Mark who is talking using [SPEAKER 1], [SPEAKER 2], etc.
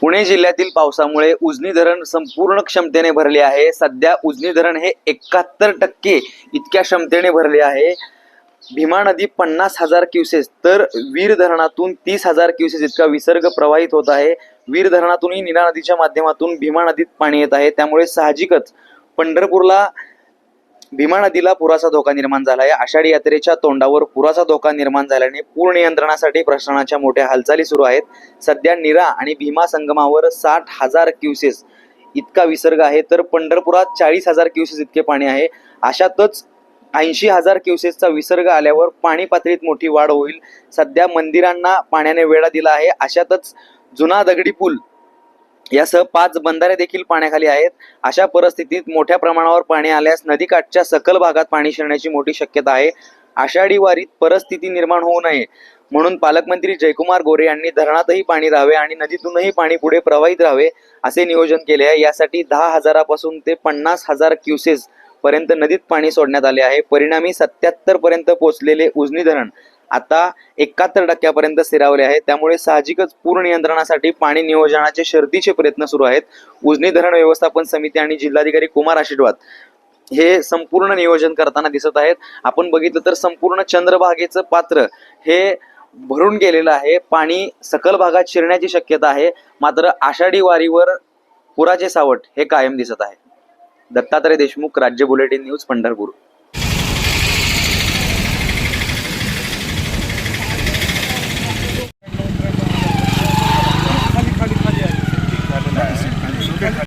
[SPEAKER 1] पुणे जिल्ह्यातील पावसामुळे उजनी धरण संपूर्ण क्षमतेने भरले आहे. सध्या उजनी धरण हे एकाहत्तर टक्के इतक्या क्षमतेने भरले आहे. भीमा नदी पन्नास हजार क्युसेस तर वीर धरणातून तीस हजार क्युसेस इतका विसर्ग प्रवाहित होत आहे. वीर धरणातूनही नीना नदीच्या माध्यमातून भीमा नदीत पाणी येत आहे. त्यामुळे साहजिकच पंढरपूरला भीमा नदीला पुराचा धोका निर्माण झाला आहे आषाढी यात्रेच्या तोंडावर पुराचा धोका निर्माण झाल्याने पूर नियंत्रणासाठी प्रशासनाच्या मोठ्या हालचाली सुरू आहेत. सध्या निरा आणि भीमा संगमावर साठ हजार क्युसेस इतका विसर्ग आहे तर पंढरपुरात चाळीस हजार क्युसेस इतके पाणी आहे. अशातच ऐंशी हजार क्युसेसचा विसर्ग आल्यावर पाणी पातळीत मोठी वाढ होईल. सध्या मंदिरांना पाण्याने वेढा दिला आहे. अशातच जुना दगडी पूल यासह पाच बंधारे देखील पाण्याखाली आहेत. अशा परिस्थितीत मोठ्या प्रमाणावर पाणी आल्यास नदीकाठच्या सकल भागात पाणी शिरण्याची मोठी शक्यता आहे. आषाढी वारीत परिस्थिती निर्माण होऊ नये. म्हणून पालकमंत्री जयकुमार गोरे यांनी धरणातही पाणी राहावे आणि नदीतूनही पाणी पुढे प्रवाहित राहावे असे नियोजन केले आहे. यासाठी दहा हजारापासून ते पन्नास हजार क्युसेस पर्यंत नदीत पाणी सोडण्यात आले आहे. परिणामी सत्याहत्तर पर्यंत पोहोचलेले उजनी धरण आता एकाहत्तर टक्क्यापर्यंत स्थिरावले आहे त्यामुळे साहजिकच पूर नियंत्रणासाठी पाणी नियोजनाचे शर्तीचे प्रयत्न सुरू आहेत. उजनी धरण व्यवस्थापन समिती आणि जिल्हाधिकारी कुमार आशीर्वाद हे संपूर्ण नियोजन करताना दिसत आहेत. आपण बघितलं तर संपूर्ण चंद्रभागेचं पात्र हे भरून गेलेलं आहे. पाणी सकल भागात शिरण्याची शक्यता आहे. मात्र आषाढी वारीवर पुराचे सावट हे कायम दिसत आहे. दत्तात्रय देशमुख राज्य बुलेटिन न्यूज पंढरपूर.